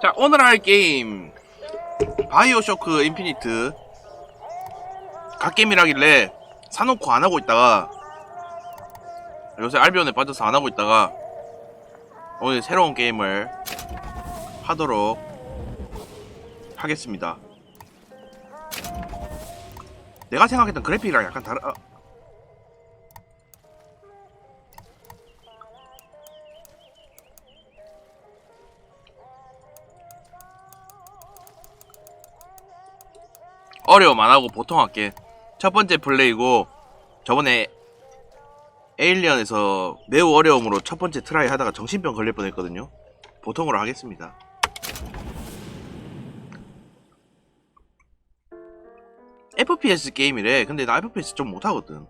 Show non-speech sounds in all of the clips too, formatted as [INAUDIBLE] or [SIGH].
자 오늘 할 게임 바이오쇼크 인피니트. 갓게임이라길래 사놓고 안하고 있다가 요새 알비온에 빠져서 안하고 있다가 오늘 새로운 게임을 하도록 하겠습니다 내가 생각했던 그래픽이랑 약간 다르... 아, 어려움 안 하고 보통 할게. 첫 번째 플레이고 저번에 에일리언에서 매우 어려움으로 첫 번째 트라이 하다가 정신병 걸릴 뻔했거든요. 보통으로 하겠습니다. FPS 게임이래. 근데 나 FPS 좀 못하거든.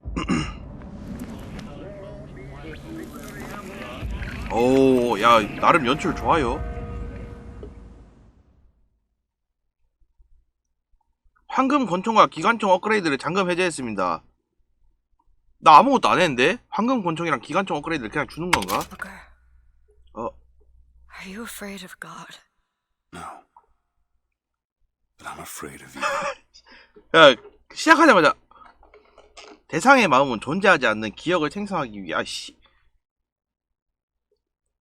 [CLEARS THROAT] 오, 야, 나름 연출 좋아요. 황금 권총과 기관총 업그레이드를 잠금 해제했습니다. 나 아무것도 안 했는데? 황금 권총이랑 기관총 업그레이드를 그냥 주는 건가? 어, are you afraid of God? No. But I'm afraid of you. 야, 시작하자마자 대상의 마음은 존재하지 않는 기억을 생성하기 위해 아씨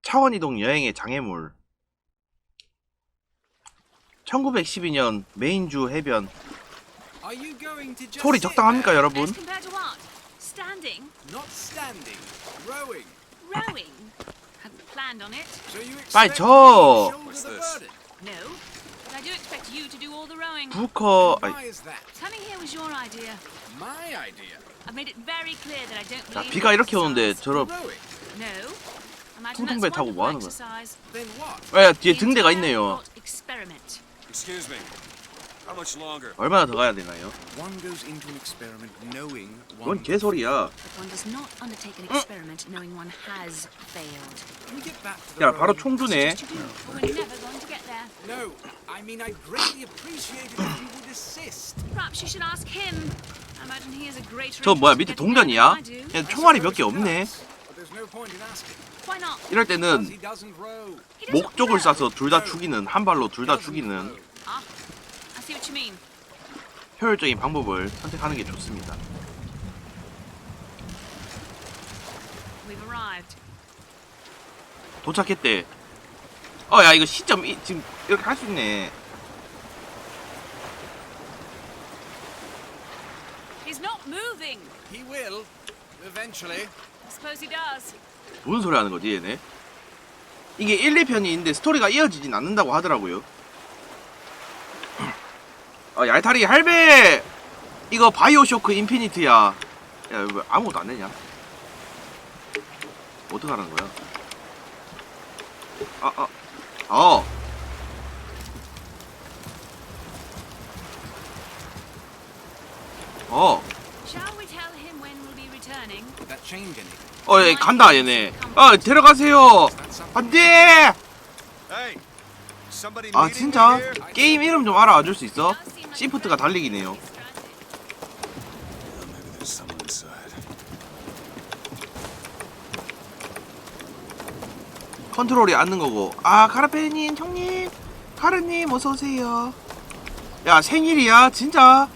차원 이동 여행의 장애물 1912년 메인주 해변 소리 적당합니까? 여러분? 빨리 expect I do expect you to do all the rowing. 부커 아이, Why is that? Coming here was your idea. My idea. I've made it very clear that I don't 자 believe 비가 in 이렇게 오는데 exercise. 저러 Rowing. No. Imagine 퉁퉁배 that's 타고 wonderful 뭐 하는 거야? exercise. Then what? 야 뒤에 등대가 있네요 thought Experiment. Excuse me. How much longer? 얼마나 더 가야 되나요? One goes into an experiment knowing 뭔 개소리야 But one does not undertake an experiment knowing one has failed. Can we get back to the 야 바로 rowing? 총 주네 Just you do, or we're never going to get there. No, I mean I greatly appreciate it if you would assist. Perhaps you should ask him. I imagine he has a greater 저 뭐야 밑에 동전이야? 야 총알이 몇 개 없네 does, But there's no point in asking. Why not? 이럴 때는 he doesn't row. He doesn't 목적을. 쏴서 둘 다 죽이는 한 발로 둘다 Doesn't 죽이는. Ah, I see what you mean. 효율적인 방법을 선택하는 게 좋습니다. We've arrived. 도착했대. 어, 야, 이거 시점, 이- 지금 이렇게 할 수 있네. He's not moving. He will, eventually. I suppose he does. 무슨 소리 하는 거지, 얘네? 이게 1, 2편이 있는데 스토리가 이어지진 않는다고 하더라고요. 어, 얄타리 할배! 이거 바이오쇼크 인피니트야. 야, 왜 아무것도 안 되냐? 어떡하라는 거야? 아, 아, 어. 어. 어, 얘 간다, 얘네. 아, 데려가세요! That's something. 안 돼! Hey! Somebody 아, 진짜? 게임 이름 좀 알아줄 수 있어? 시프트가 달리기네요. Oh. 컨트롤이 앉는 거고. 아, 카라페님, 형님. 카르님, 어서오세요. 야, 생일이야, 진짜.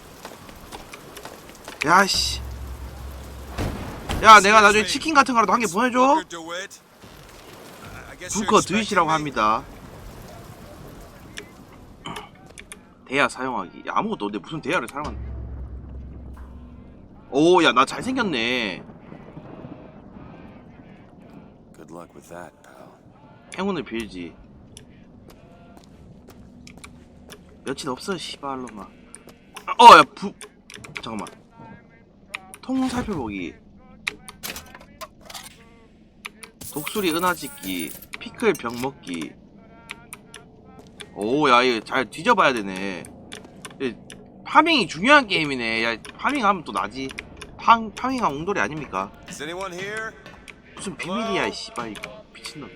야, 씨. 야, 내가 나중에 치킨 같은 거라도 한 개 보내줘. 부커 드윗이라고? 합니다. 대야 사용하기. 야, 아무것도 없는데 무슨 대야를 사용한. 오, 야, 나 잘생겼네. Good luck with that, pal. 행운을 빌지. 며칠 없어, 씨발로마. 어, 야, 부. 잠깐만. 통 살펴보기. 독수리 은하짓기. 피클 병 먹기. 오, 야, 이거 잘 뒤져봐야 되네. 이, 파밍이 중요한 게임이네. 야, 파밍하면 또 나지. 파, 파밍하면 옹돌이 아닙니까? 무슨 비밀이야, 이 씨발 이거 미친놈.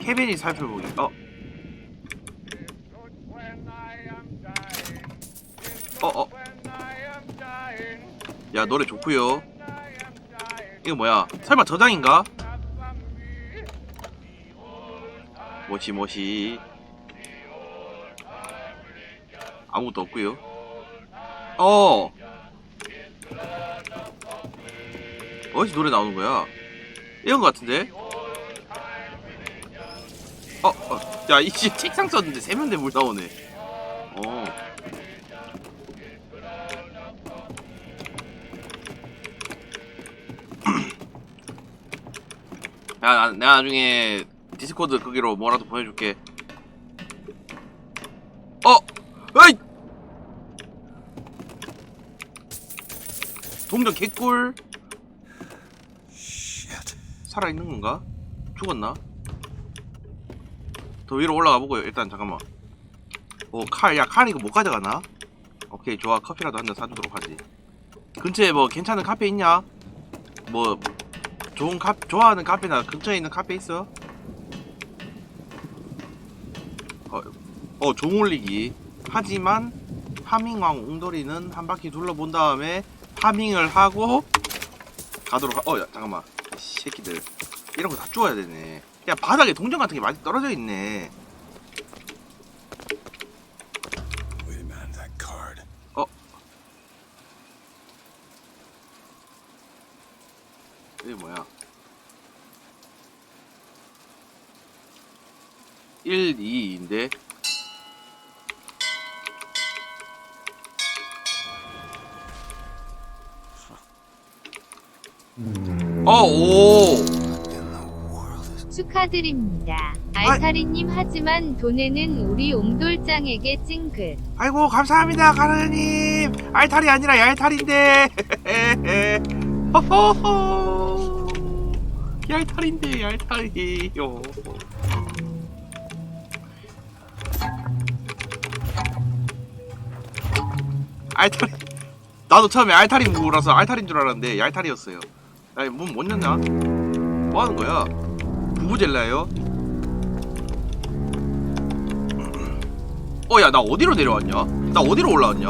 케빈이 살펴보기. 어. 어, 어. 야 노래 좋구요 이거 뭐야 설마 저장인가? 뭐시 뭐시 아무것도 없구요 어 어디서 노래 나오는 거야 이런 거 같은데 어, 어. 야, 이씨 책상 썼는데 세면대 물 나오네. 어. [CLEARS THROAT] 야, 나, 내가 나중에 디스코드 거기로 뭐라도 보내줄게. 어! 어이! 동전 개꿀. 살아있는 건가? 죽었나? 더 위로 올라가 보고요. 일단 잠깐만. 오, 칼, 야, 칼 이거 못 가져가나? 오케이, 좋아. 커피라도 한 잔 사주도록 하지. 근처에 뭐 괜찮은 카페 있냐? 뭐 좋은 카 좋아하는 카페나 근처에 있는 카페 있어? 어, 어 종올리기. 하지만 파밍왕 웅돌이는 한 바퀴 둘러본 다음에 파밍을 하고 가도록 하. 어, 야, 잠깐만. 이 새끼들. 이런 거 다 주워야 되네. 야, 바닥에 동전 같은 게 많이 떨어져 있네. Wait a minute, that card. 이게 뭐야? 1, 2인데 어, 오! In the world is 축하드립니다. 알타리님 하지만 돈에는 우리 옹돌장에게 찡긋. 아이고, 감사합니다, 가르님! 알탈이 아니라 얄탈인데! [LAUGHS] 허허허! 얄탈인데, 얄탈이요. 알탈이. 나도 처음에 알탈인 무라서 알탈인 줄 알았는데, 얄탈이었어요. 야, 문못 열냐? 뭐 하는 거야? 부부젤라예요? 어, 야, 나 어디로 내려왔냐? 나 어디로 올라왔냐?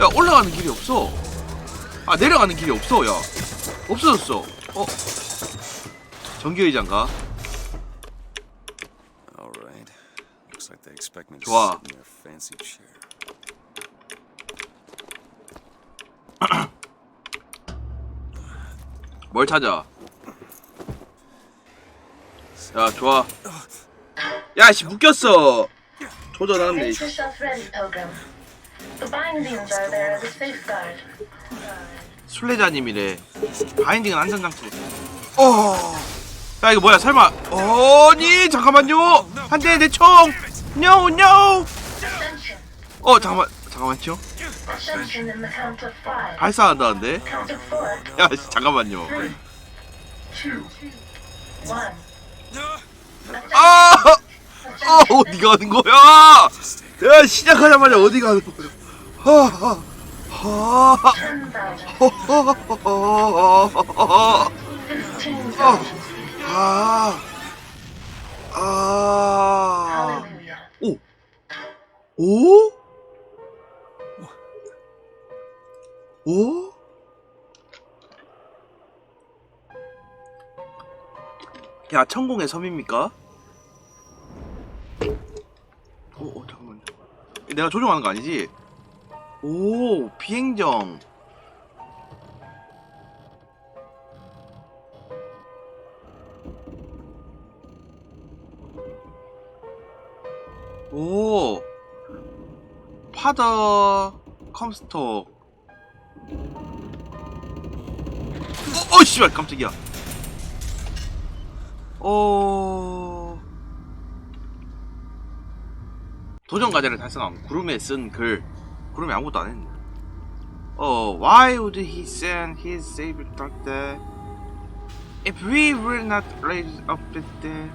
야, 올라가는 길이 없어. 아, 내려가는 길이 없어, 야. 없어졌어. 어? all right. [CLEARS THROAT] Looks like they expect me to 좋아. sit in their fancy chair. 뭘 찾아? 야, 좋아. 야, 씨, 묶였어. a safeguard. 순례자님이래. 바인딩은 안전 장치. 어. 야 이거 뭐야? 설마? 어니 잠깐만요. 한대 내 총. No. 어 잠깐만 잠깐만요. 발사한다는데? 야 씨, 잠깐만요. 아! 어 어디 가는 거야? 야 시작하자마자 어디 가는 거야? 하. 하. Ten thousand. 하. Fifteen thousand. 아. 아. Hallelujah. 오. 오? 오? 야, 천공의 섬입니까? 오, 오, 잠깐만요. 내가 조종하는 거 아니지? 오, 비행정. 오 파더 컴스톡 씨발 깜짝이야 어 도전 과제를 달성함 구름에 쓴 글 구름이 아무것도 안 했네 어 why would he send his savior like that if we were not raised up with that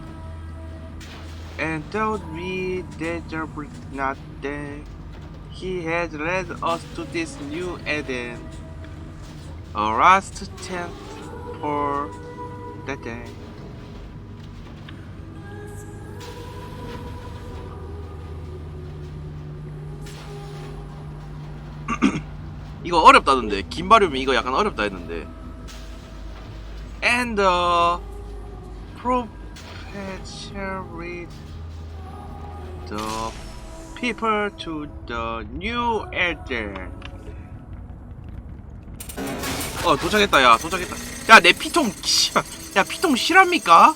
and told me that there was not there. He has led us to this new Eden, a last chance for the day. 이거 어렵다던데 긴 발음이 이거 약간 어렵다 했는데 and the perpetuate the people to the new elder 어 도착했다 야 도착했다 야 내 피통 씨, 야 피통 실합니까?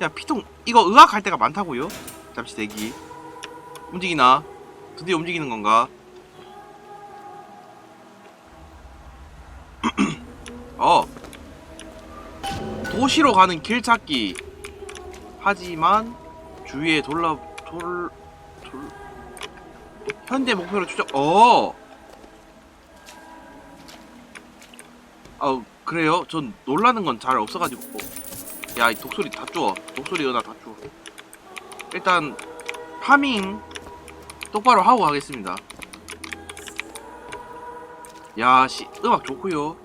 야 피통 이거 의학할 때가 많다고요? 잠시 대기 움직이나? 드디어 움직이는 건가? [CLEARS THROAT] 어 도시로 가는 길 찾기 하지만 주위에 돌라 돌, 돌 현대 목표로 추적 어 아 그래요? 전 놀라는 건 잘 없어가지고 야, 이 독소리 다 주워. 독소리 은하 다 주워. 일단 파밍 똑바로 하고 가겠습니다. 야, 씨, 음악 좋고요.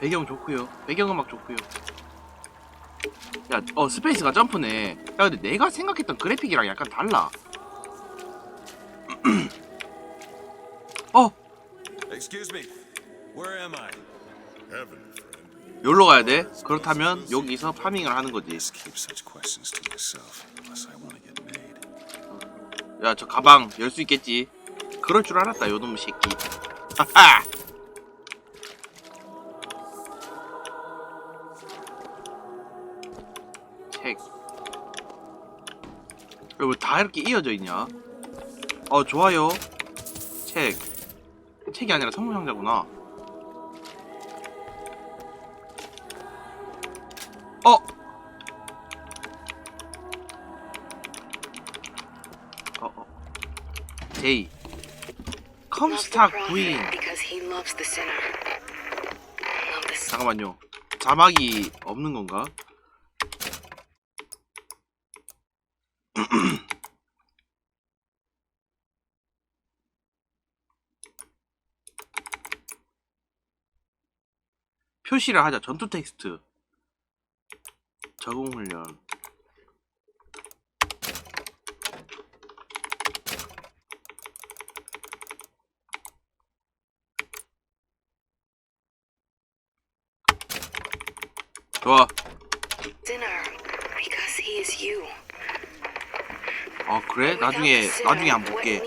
배경 좋고요. 배경 음악 좋고요. 야, 어 스페이스가 점프네. 야, 근데 내가 생각했던 그래픽이랑 약간 달라. [CLEARS THROAT] 어, Excuse me. Where am I? 여기로 가야 돼. 그렇다면 여기서 파밍을 하는 거지. 야, 저 가방 열 수 있겠지. 그럴 줄 알았다, 요놈의 새끼. 하하! 책. 여기 다 이렇게 이어져 있냐? 어, 좋아요. 책. 책이 아니라 선물 상자구나. 어! 어, 어. 제이. 컴스타 구인. 잠깐만요. 자막이 없는 건가? [CLEARS THROAT] 표시를 하자. 전투 텍스트. 적응 훈련. 좋아. 어 그래? 나중에 나중에 한번 볼게.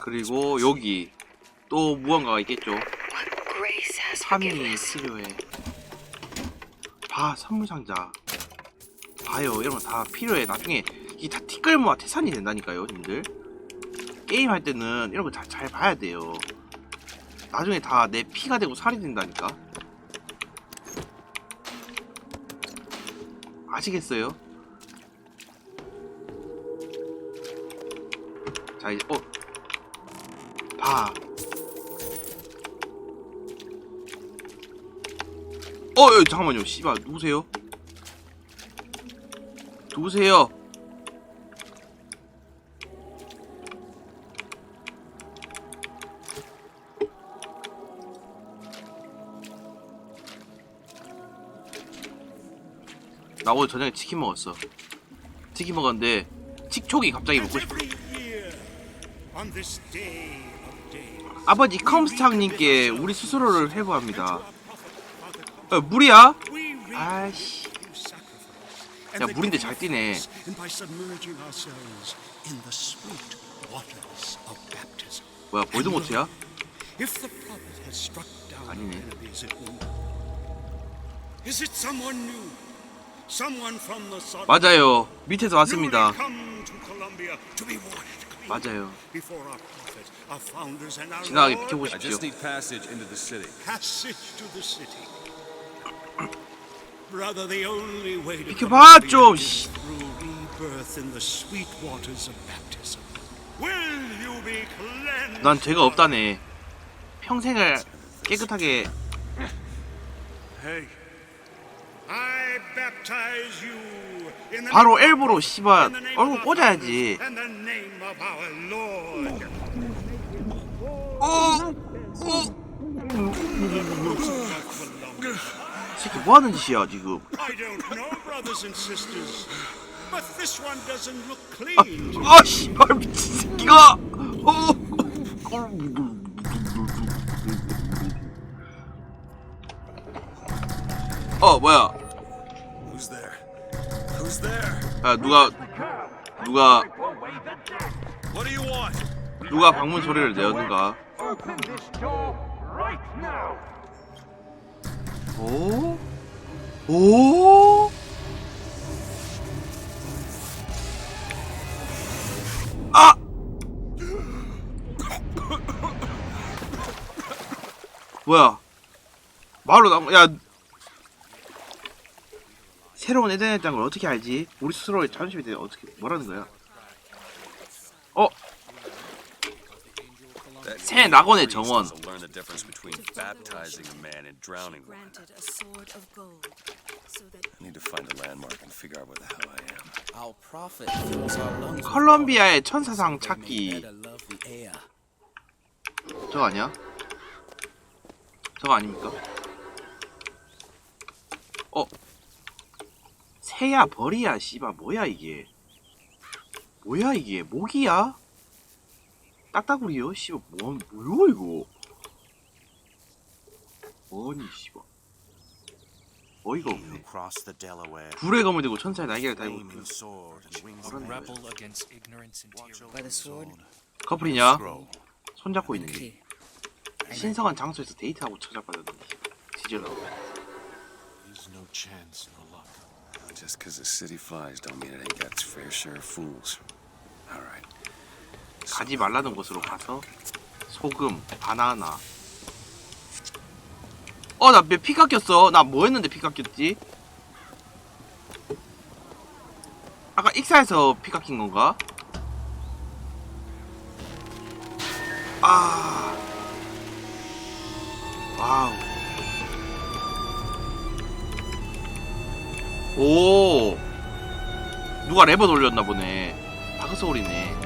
그리고 여기 또 무언가가 있겠죠. What grace has 파밍이 forgiveness? 필요해. 봐 선물 상자. 봐요 이런 거 다 필요해. 나중에 이게 다 티끌모아 태산이 된다니까요, 님들. 게임 할 때는 이런 거잘잘 봐야 돼요. 나중에 다 내 피가 되고 살이 된다니까. 아시겠어요? 자 이제 어 봐. 어, 어 잠깐만요. 씨발 누구세요? 누구세요? 나 오늘 저녁에 치킨 먹었어. 치킨 먹었는데 틱촉이 갑자기 먹고 싶어. 아버지 컴스탕님께 우리 스스로를 회부합니다. 어, 물이야? 아이씨. 야, 물인데 잘 뛰네. 뭐야 볼드모트야? 아니네. enemies at will, is it someone new? Someone from the Sodom 맞아요. 밑에서 왔습니다. 맞아요. 지나가게 비켜보십시오. 비켜봐, 좀, is 씨. through rebirth in the sweet waters of baptism. Will you be cleansed? 난 죄가 없다네. 평생을 깨끗하게 Hey, I baptize you in the 바로 name of 엘보로 씨발 얼굴 꽂아야지. fathers, and 새끼 뭐 하는 짓이야 지금? I don't know, brothers and sisters, but this one doesn't look clean. 아 씨발 미친 새끼가 어. 어 뭐야 Who's there? Who's there? 야 누가 누가 What do you want? 누가 방문 소리를 내었는가 오? 오? 아! 뭐야? 말로 나온 야 새로운 에덴에 대한 걸 어떻게 알지? 우리 스스로의 자존심에 대해 어떻게 뭐라는 거야? 어? 새 낙원의 정원 컬럼비아의 천사상 찾기. 저거 아니야? 저거 아닙니까? 어 새야 벌이야 씨바 뭐야 이게 뭐야 이게 모기야? 딱따구리요? 씨바 뭐 뭐야 이거 뭐니 씨바 어이가 없네 Cross the Delaware, 불의 검을 들고 천사의 날개를 달고 aim the sword and wings 뭐라는 거야? rebel against ignorance and tyranny. By the sword, 커플이냐? 손잡고 있네 key. 신성한 장소에서 데이트하고 찾아봤는데 no luck. Just because the city flies don't mean it ain't got its fair share of fools. All right. 가지 말라는 곳으로 가서 소금, 바나나. 어, 나왜피 깎였어? 나 뭐 했는데 피 깎였지? 아까 익사에서 피 깎인 건가? 아. 와우. 오. 누가 레버 돌렸나 보네. 다크소울이네.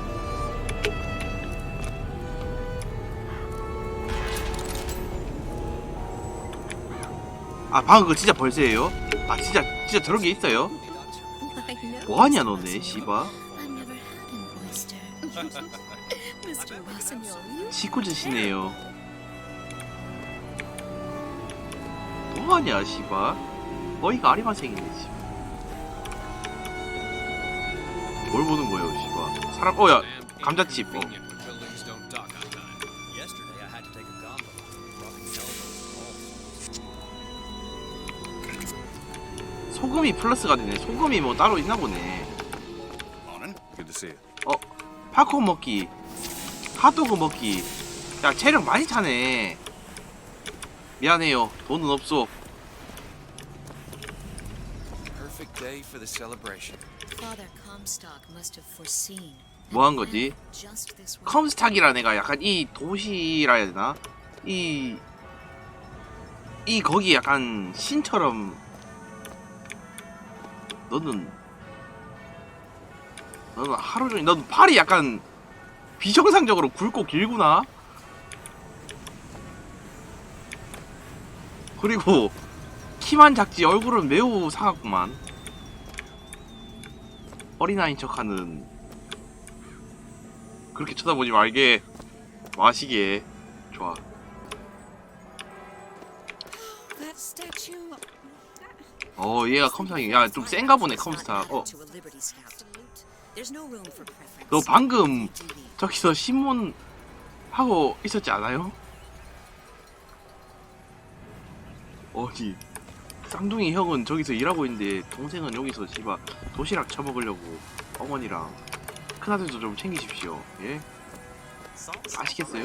아 방금 그거 진짜 벌새예요? 아 진짜 진짜 저런 게 있어요? 뭐하냐 너네 씨바 [LAUGHS] 식구짓이네요 뭐하냐 씨바 어이가 아리만생이네 씨발 뭘 보는 거예요 씨바 사람 어야 감자칩 어. 소금이 플러스가 되네 소금이 뭐 따로 있나 보네. 어 팝콘 먹기 핫도그 먹기 야 체력 많이 차네 미안해요 돈은 없어. 뭐 한 거지? 컴스탁이라는 애가 약간 이 도시라 해야 되나? 이, 이 거기 약간 신처럼 너는 너는 하루 종일 너는 팔이 약간 비정상적으로 굵고 길구나? 그리고 키만 작지 얼굴은 매우 사갑구만 어린아이인 척하는 그렇게 쳐다보지 말게 마시게 좋아. 어 얘가 컴스탁이 야좀 센가 보네 컴스탁 어. 너 방금. 저기서 신문 하고 있었지 않아요? 어디 쌍둥이 형은 저기서 일하고 있는데 동생은 여기서 씨발 도시락 처먹으려고 어머니랑 큰아들도 좀 챙기십시오 예? 아시겠어요?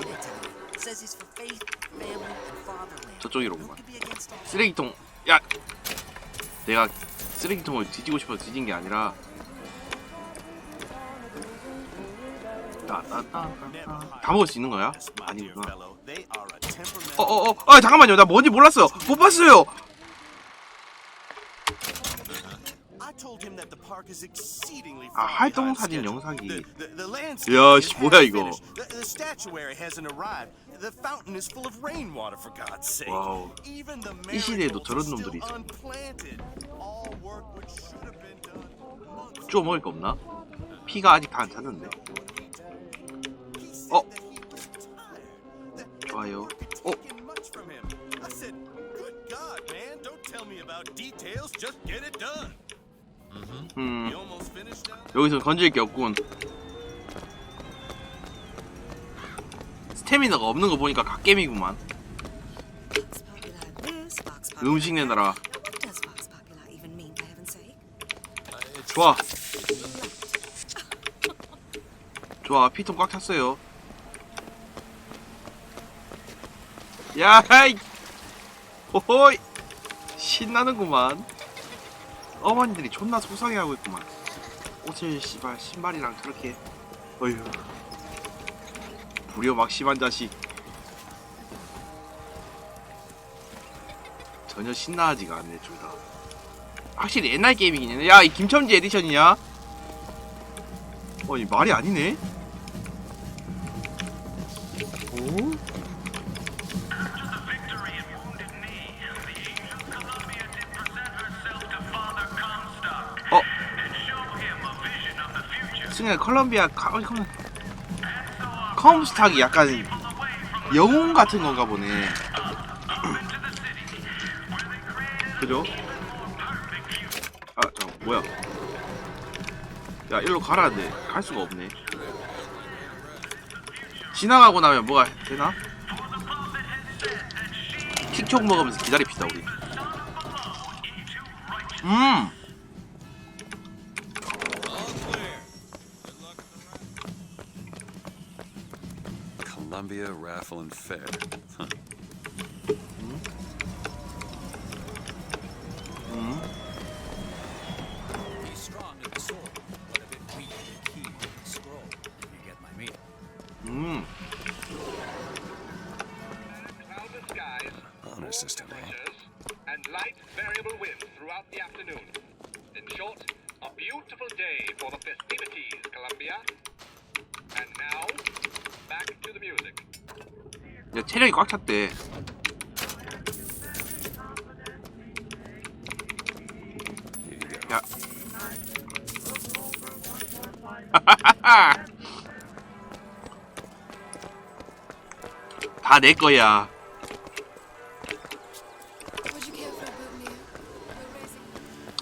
저쪽이로구만? 쓰레기통 야 내가 쓰레기통을 뒤지고 싶어서 뒤진 게 아니라. 다 먹을 수 있는 거야? 아니구나. Fellow, they are a temperamental. 어어어 아 잠깐만요. 나 뭔지 몰랐어요. 못 봤어요 I told him that the park is exceedingly 아 활동 사진. 영상이 야, 씨, 뭐야, 이거. 와우. 이 시대에도 저런 놈들이 있어. 주워 먹을 거 없나? 피가 아직 다 안 찼는데. 어? 좋아요. 어? Taking much from him. I said, good God, man, don't tell me about details, just get it done. 음? 여기서 건질 게 없군. 스태미너가 없는 거 보니까 갓겜이구만. 음식 내놔라. 좋아. 좋아, 피통 꽉 찼어요. 야이! 호호이! 신나는구만. 어머니들이 존나 속상해하고 있구만. 옷을 씨발 신발이랑 저렇게 어휴 불효 막심한 자식 전혀 신나하지가 않네 둘다 확실히 옛날 게임이긴 해. 야, 이 김첨지 에디션이냐? 어, 이 말이 아니네? 승현 컬럼비아 카, 어이, 컴, 컴스탁이 약간 영웅 같은 건가 보네. [CLEARS THROAT] 그죠? 아, 잠깐 뭐야? 야, 일로 가라는데 갈 수가 없네. 지나가고 나면 뭐가 되나? 틱톡 먹으면서 기다립시다 우리. 음. Fair. Huh. 음. He's strong in the sword, but a bit weak in the key and the scroll, if you get my meaning. 음. Honor system, eh? and light variable winds throughout the afternoon. In short, a beautiful day for the festivities, Columbia. And now, back to the music. 야, 체력이 꽉 찼대. 야. 다 내 거야.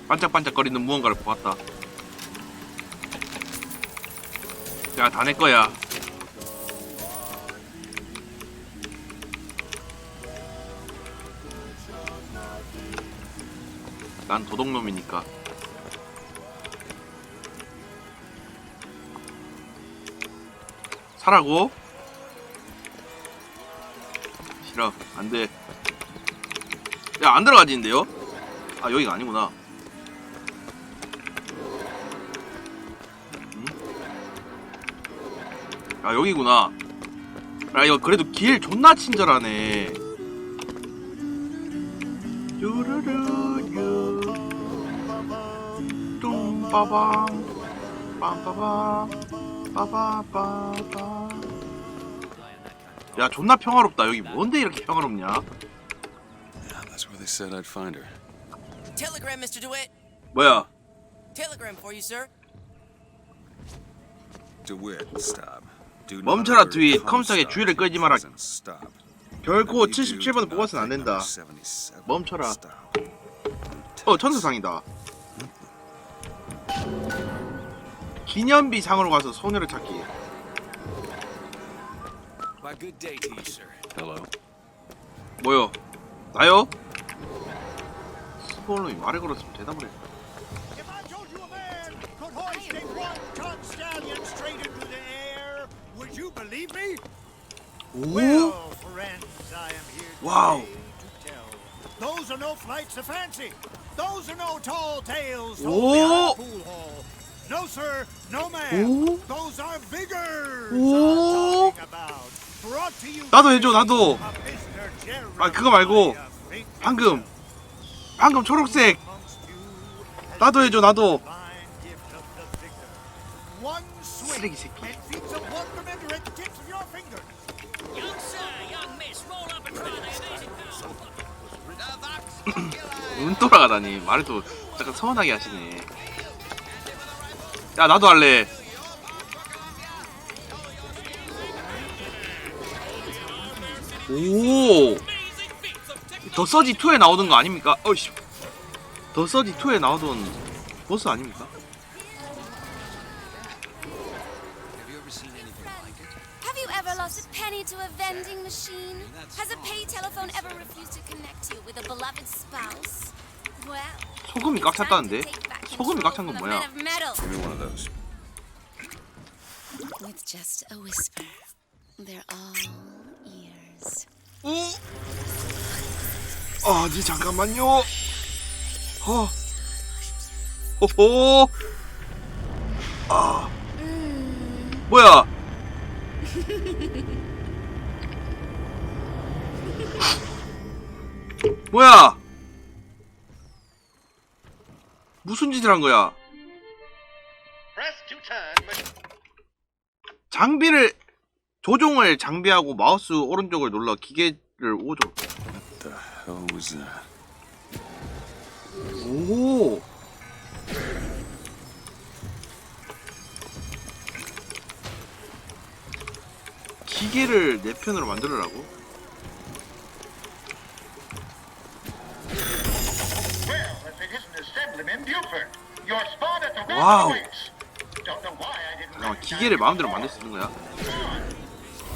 반짝반짝거리는 무언가를 보았다. 야, 다 내 거야. 난 도둑놈이니까. 사라고? 싫어, 안 돼. 야, 안 들어가지는데요? 아, 여기가 아니구나. 아 여기구나 아 이거 그래도 길 존나 친절하네 빠방 빰빠방 빠바빠바 야 존나 평화롭다 여기 뭔데 이렇게 평화롭냐 that's where they said I'd find her. Telegram, Mr. DeWitt. 뭐야 Telegram for you, sir. DeWitt, stop. Do not 멈춰라, alert DeWitt. Comstock. 컴스탁의 주의를 끌지 마라. Stop. 결코 Whatever you do, 77번을 do not 뽑아서는 안 된다 number 77. 멈춰라. 어 천사상이다 기념비 상으로 가서 소녀를 찾기 Why, good day to you, sir. Hello. 뭐요? 나요? 스포놈이 말을 걸었으면 대답을 해. If I told you a man could hoist a one-ton stallion straight into the air, would you believe me? 오? Well, friends, I am here Wow. today to tell. Those are no flights of fancy. Those are no tall tales told No, sir. No, ma'am. Oh. Those are vigors Oh. You 나도 해줘 나도. 아, 그거 말고 방금 방금 초록색 나도 해줘 나도. 쓰레기 새끼. 눈 돌아가다니 또 약간 서운하게 하시네. 야 나도 할래. 오. 더 서지 2에 나오던 거 아닙니까? 어이씨. 더 서지 2에 나오던 보스 아닙니까? Have you ever seen anything like it? Have you ever lost a penny to a vending machine? Has a pay telephone ever refused to connect you with a beloved spouse? Well, 소금이 꽉 찼다는데? 소금이 꽉 찬 건 뭐야? Give me one of those. With just a whisper, they're all ears. 아니 잠깐만요. 어. 호호. 아. 뭐야? 뭐야? 무슨 짓을 한 거야? 장비를 조종을 장비하고 마우스 오른쪽을 눌러 기계를 that? 오. 기계를 내 편으로 만들으라고? 잠깐만 기계를 마음대로 만들 수 있는 거야?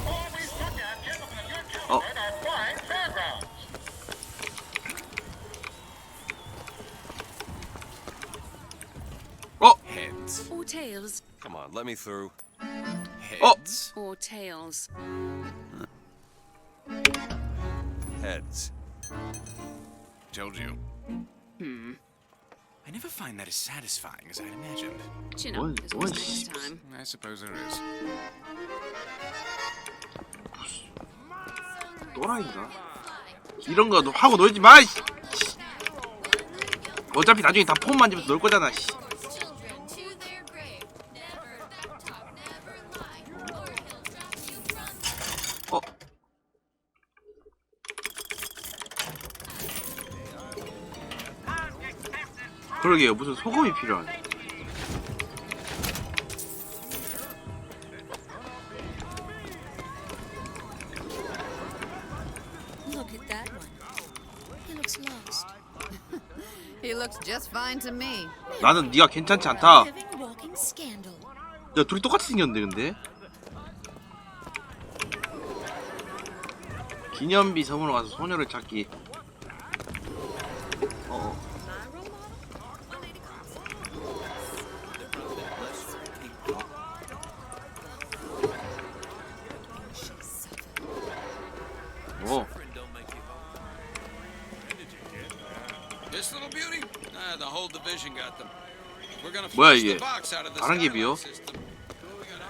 Always look out, gentlemen of your Oh. caliber at our flying fairgrounds. 어? Heads. Or tails. Come on, let me through. Heads. Or tails. Heads. Told you. Hmm. I never find that as satisfying as I'd imagined. Chin up. There's what always next time. I suppose there is. 또라이인가? 이런 거 하고 놀지 마! 어차피 나중에 다 폰 만지면서 놀 거잖아. 씨. 그러게요. 무슨 소금이 필요하네. Look at that one. He looks lost. He looks just fine to me. 나는 네가 괜찮지 않다. Living walking scandal. 야 둘이 똑같이 생겼는데 근데 기념비 섬으로 가서 소녀를 찾기 이게? 다른 게 비요?